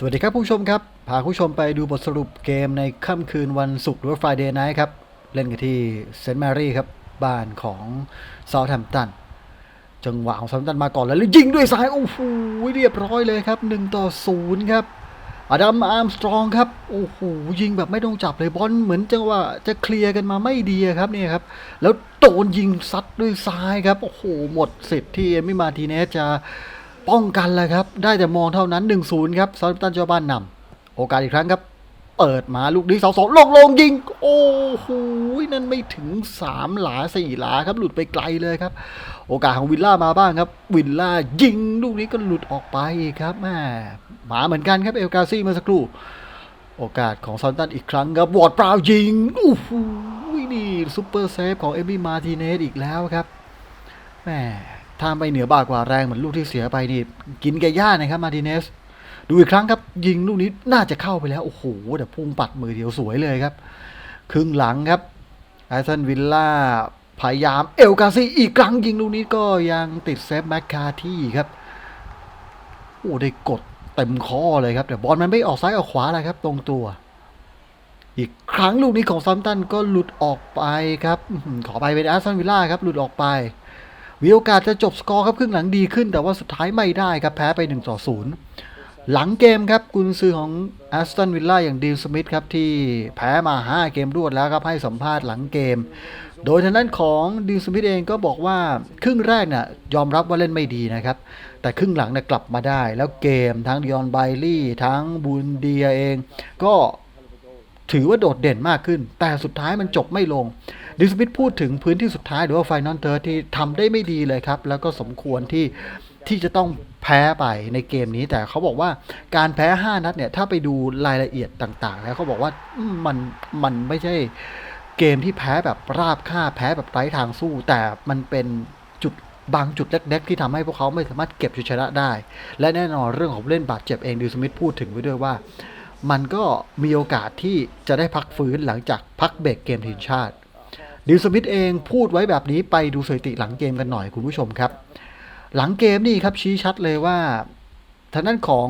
สวัสดีครับผู้ชมครับ พาผู้ชมไปดูบทสรุปเกมในค่ำคืนวันศุกร์หรือว่า Friday Night ครับ เล่นกันที่เซนต์แมรี่ครับ บ้านของซา u t แ a มตัน จังหวะของซา u t แ a มตันมาก่อนแล้วแล้วยิงด้วยซ้าย โอ้โห เรียบร้อยเลยครับ 1 ต่อ 0 ครับ อดัมอาร์มสตรองครับ โอ้โห ยิงแบบไม่ต้องจับเลยบอลเหมือนจังว่าจะเคลียร์กันมาไม่ดีครับเนี่ยครับ แล้วโดนยิงซัดด้วยซ้ายครับ โอ้โห หมดสิทธิ์ที่เอมิมาร์ติเนสจะ ป้องกันเลยครับ ได้แต่มองเท่านั้น 1-0 ครับซาร์ตันเจ้าบ้านนำโอกาสอีกครั้งครับ เปิดมาลูกนี้สองสองลงลงยิง โอ้โหนั่นไม่ถึง 3 หลา 4 หลาครับ หลุดไปไกลเลยครับ โอกาสของวิลล่ามาบ้างครับ วิลล่ายิงลูกนี้ก็หลุดออกไปครับแม่หมาเหมือนกันครับเอลกาซี่เมื่อสักครู่โอกาสของซอนตันอีกครั้งครับวอดเปล่ายิงโอ้โหนี่ซุปเปอร์เซฟของเอมี่มาร์ติเนสอีกแล้วครับแม่ ถ้าไม่เหนือบากว่าแรงเหมือนลูกที่เสียไปนี่กินแกย่านะครับมาร์ติเนสดูอีกครั้งครับ ยิงลูกนี้น่าจะเข้าไปแล้ว โอ้โหแต่พุ่งปัดมือเดียวสวยเลยครับ ครึ่งหลังครับไอซันวิลล่าพยายามเอลกาซีอีกครั้งยิงลูกนี้ก็ยังติดเซฟแมคคาที่ครับ โอ้ได้กดเต็มข้อเลยครับ แต่บอลมันไม่ออกซ้ายออกขวาเลยครับ ตรงตัว อีกครั้งลูกนี้ของซัมตันก็หลุดออกไปครับ ขอไปเป็นอาร์ซันวิลล่าครับ หลุดออกไป มีโอกาสจะจบสกอร์ครับครึ่งหลังดีขึ้น แต่ว่าสุดท้ายไม่ได้ครับแพ้ไป1ต่อ0หลังเกมครับกุนซือของแอสตันวิลล่าอย่างดีลสมิธครับที่แพ้มา 5 เกมรวดแล้วครับให้สัมภาษณ์หลังเกม โดยทางด้านของดีลสมิธเองก็บอกว่าครึ่งแรกน่ะยอมรับว่าเล่นไม่ดีนะครับ แต่ครึ่งหลังน่ะกลับมาได้ แล้วเกมทั้งดิออนไบลี่ทั้งบูนเดียเอง ก็ถือว่าโดดเด่นมากขึ้น แต่สุดท้ายมันจบไม่ลง ดิสมิธพูดถึงพื้นที่สุดท้ายหรือว่าไฟนอลเตอร์ที่ทำได้ไม่ดีเลยครับ แล้วก็สมควรที่ที่จะต้องแพ้ไปในเกมนี้ แต่เขาบอกว่าการแพ้ 5 นัดเนี่ยถ้าไปดูรายละเอียดต่างๆ แล้วเขาบอกว่ามันมันไม่ใช่เกมที่แพ้แบบราบค่าบแพ้แบบไร้ทางสู้ แต่มันเป็นจุดบางจุดเล็กๆที่ทำให้พวกเขาไม่สามารถเก็บชัยชนะได้ และแน่นอนเรื่องของเล่นบาดเจ็บเองดิวสมิธพูดถึงไว้ด้วยว่า มันก็มีโอกาสที่จะได้พักฟื้นหลังจากพักเบรกเกมทีมชาติ ดิวสมิธเองพูดไว้แบบนี้ไปดูสถิติหลังเกมกันหน่อยคุณผู้ชมครับ หลังเกมนี่ครับชี้ชัดเลยว่าทางด้านของ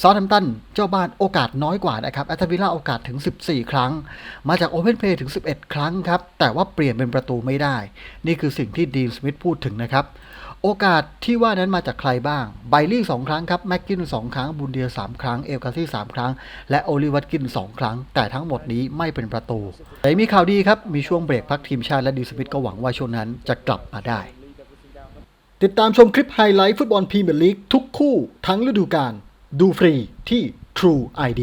ซา u t แ a มตันเจ้าบ้านโอกาสน้อยกว่านะครับแอตวิลล่าโอกาสถึง 14 ครั้ง มาจากโอเพนเพย์ถึง 11 ครั้งครับ แต่ว่าเปลี่ยนเป็นประตูไม่ได้ นี่คือสิ่งที่ดีลสมิธพูดถึงนะครับ โอกาสที่ว่านั้นมาจากใครบ้าง ไบลี่2ครั้งครับ แม็กกิน 2 ครั้ง บุนเดีย 3 ครั้ง เอลกาซี่ 3 ครั้ง และโอลิวัตกิน 2 ครั้ง แต่ทั้งหมดนี้ไม่เป็นประตู แต่มีข่าวดีครับ มีช่วงเบรกพักทีมชาติและดีนสมิธก็หวังว่าช่วงนั้นจะกลับมาได้ ติดตามชมคลิปไฮไลท์ฟุตบอลพรีเมียร์ลีกทุกคู่ทั้งฤดูกาล ดูฟรีที่ True ID